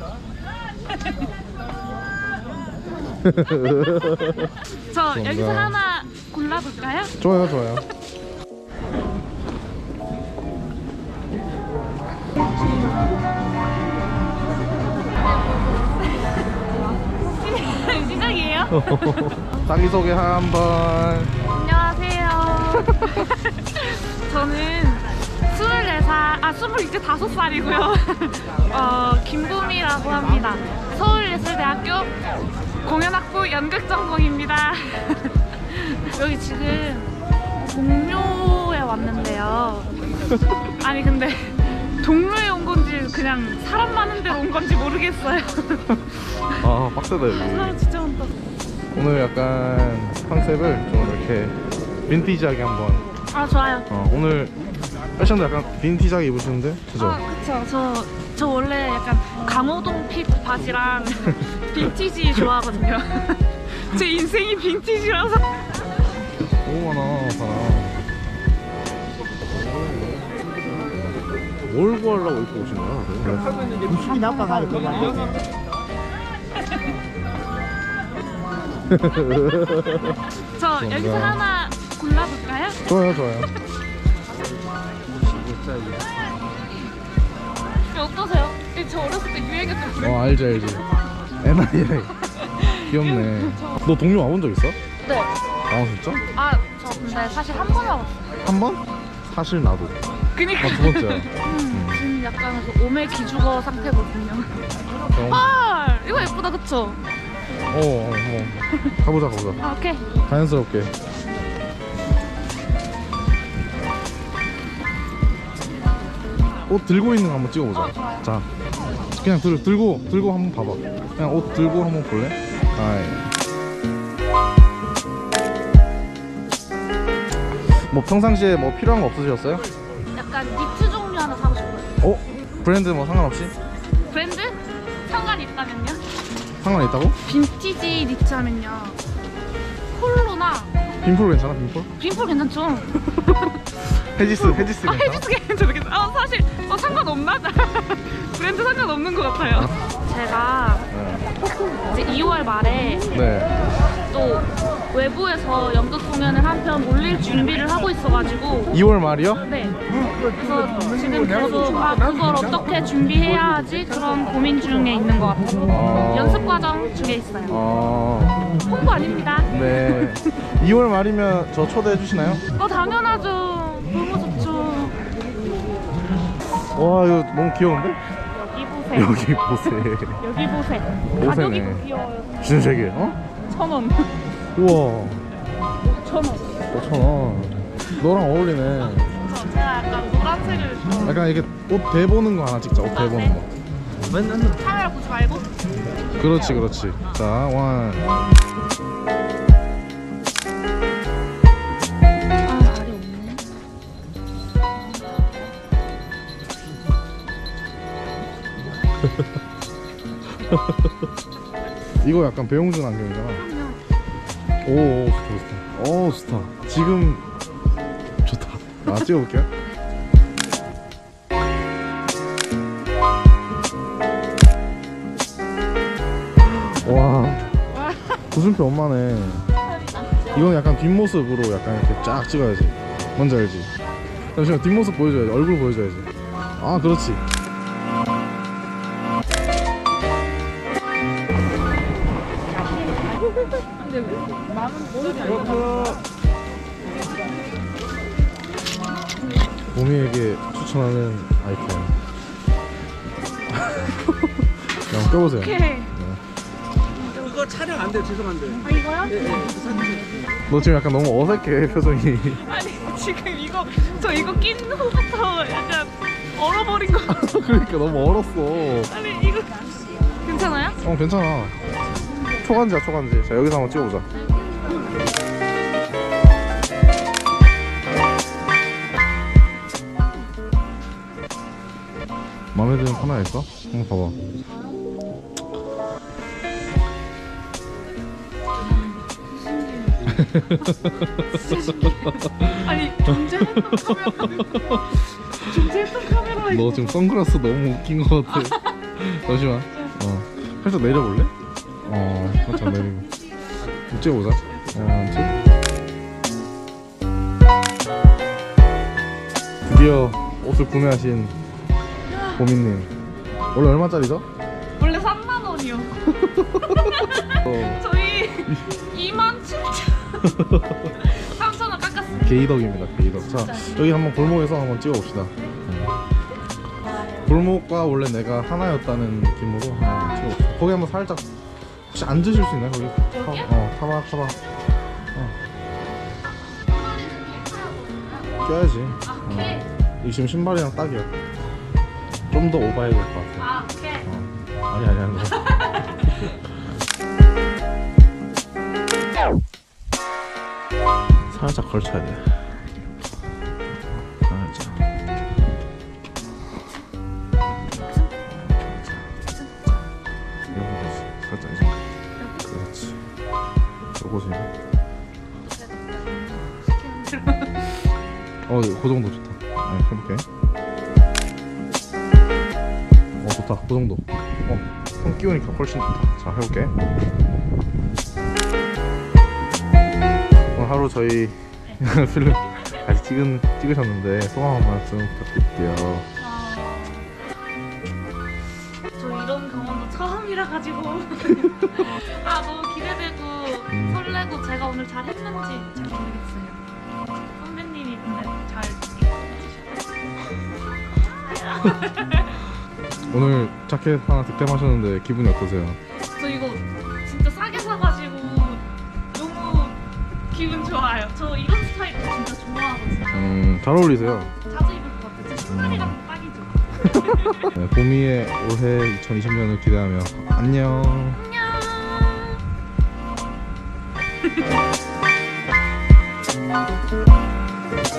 저 여기서 하나 골라볼까요? 좋아요 좋아요 시작이에요? 자기소개 한번 안녕하세요. 저는 24살, 아, 25살이고요. 어, 김부미라고 합니다. 서울예술대학교 공연학부 연극 전공입니다. 여기 지금 동묘에 왔는데요. 아니, 근데 동묘에 온 건지 그냥 사람 많은 데로 온 건지 모르겠어요. 아 빡세다 여기 사람 진짜 많다. 오늘 약간 컨셉을 좀 이렇게 빈티지하게 한번 아, 좋아요. 어, 오늘 패션도 약간 빈티지하게 입으시는데 그죠? 아, 그쵸. 저, 저 원래 약간 강호동 핏 바지랑 빈티지 좋아하거든요. 제 인생이 빈티지라서. 너무 많아 사람 뭘 구하려고 입고 오신 거야? 다들? 한 아빠가 이렇게 봐. 저 여기서 하나 골라볼까요? 좋아요 좋아요 어떠세요? 저 어렸을 때 유행했던 브랜드. 어 알지 알지 NIA 귀엽네 너 동료 와본 적 있어? 네. 아 진짜? 아, 저 근데 사실 한 번 와봤어요. 한 번? 사실 나도 그니까. 나 두 번째야 음, 지금 약간 그 오메 기죽어 상태거든요. 어, 헐! 이거 예쁘다, 그쵸? 어, 어, 어. 가보자 가보자 아, 오케이. 자연스럽게 옷 들고 있는 거 한번 찍어보자. 자 그냥 들, 들고 들고 한번 봐봐 그냥 옷 들고 한번 볼래? 아이 뭐 평상시에 뭐 필요한 거 없으셨어요? 약간 니트 종류 하나 사고 싶어요. 어? 브랜드 뭐 상관없이? 브랜드? 상관 있다면요? 상관 있다고? 빈티지 니트 하면요. 폴로나 빈폴 괜찮아 빈폴? 빈폴 괜찮죠? 헤지스 헤지스 아, 괜찮아? 헤비스 괜찮겠다. 아, 사실 어, 상관없나? 브랜드 상관없는 것 같아요. 제가 이제 2월 말에 네 또 외부에서 연극 공연을 한 편 올릴 준비를 하고 있어가지고 2월 말이요? 네. 그래서 지금 계속 아 그걸 어떻게 준비해야 하지 그런 고민 중에 있는 것 같아요. 아. 연습 과정 중에 있어요. 아... 홍보 아닙니다. 네 2월 말이면 저 초대해 주시나요? 어 당연하죠. 너무 좋죠. 와 이거 너무 귀여운데? 여기 보세요. 여기 보세 여기 보세요. 보세네. 가격이 귀여워요. 진짜 되게 어? 천 원. 우와 천 원. 5천원 너랑 어울리네 제가 약간 노란색을 좋아해요. 약간 이렇게 옷 대보는 거 하나 찍자 옷 대보는 거 카메라 보지 말고. 그렇지 그렇지 자완 이거 약간 배용준 안경이잖아. 오, 오 좋다 좋다. 오 좋다. 지금 좋다. 아 찍어볼게요. 와 구순표 엄마네. 이건 약간 뒷모습으로 약간 이렇게 쫙 찍어야지. 뭔지 알지? 잠시만 뒷모습 보여줘야지. 얼굴 보여줘야지. 아 그렇지 봄이에게 추천하는 아이템. 그냥 껴보세요. 오케이. 그거 촬영 안 돼요. 죄송한데. 아 이거요? 너 지금 약간 너무 어색해 표정이. 아니 지금 이거 저 이거 낀 후부터 약간 얼어버린 거. 그러니까 너무 얼었어. 아니 이거 괜찮아요? 어 괜찮아. 초간지야 초간지. 자 여기서 한번 찍어보자 마음에 드는 카메라 있어? 한번 봐봐 아니 존재했던 카메라 존재했던 카메라 너 지금 선글라스 너무 웃긴 것 같아 잠시만 어 살짝 내려볼래? 어 살짝 내리고 어, 찍. 드디어 옷을 구매하신 보미님 원래 얼마짜리죠? 원래 3만 원이요. 어, 저희 2만 7천 3천 원 깎았습니다. 게이덕입니다 게이덕 자 여기 한번 골목에서 한번 찍어봅시다 음. 골목과 원래 내가 하나였다는 느낌으로 한번 찍어봅시다 거기 한번 살짝 혹시 앉으실 수 있나요 거기? 타, 어 타봐 타봐 어. 껴야지 아, 오케이. 이 지금 신발이랑 딱이야 좀 더 오버해야 될 것 같아 아, 오케이. 어. 아니 아니 아니 살짝 걸쳐야 돼 어, 그 정도 좋다. 네, 해볼게. 어, 좋다. 그 정도. 어, 손 끼우니까 훨씬 좋다. 자, 해볼게. 오늘 하루 저희 필름 같이 찍은, 찍으셨는데 소감 한 말씀 부탁드릴게요. 아, 저 이런 경험도 처음이라 가지고 아 너무 기대되고 음. 설레고 제가 오늘 잘 했는지 잘 오늘 자켓 하나 득템하셨는데 기분이 어떠세요? 저 이거 진짜 싸게 사가지고 너무 기분 좋아요. 저 이런 스타일 진짜 좋아하거든요. 음, 잘 어울리세요. 자주 입을 것 같아요. 제 신발이랑 딱이죠. 네, 봄이의 올해 2020년을 기대하며 안녕. 안녕.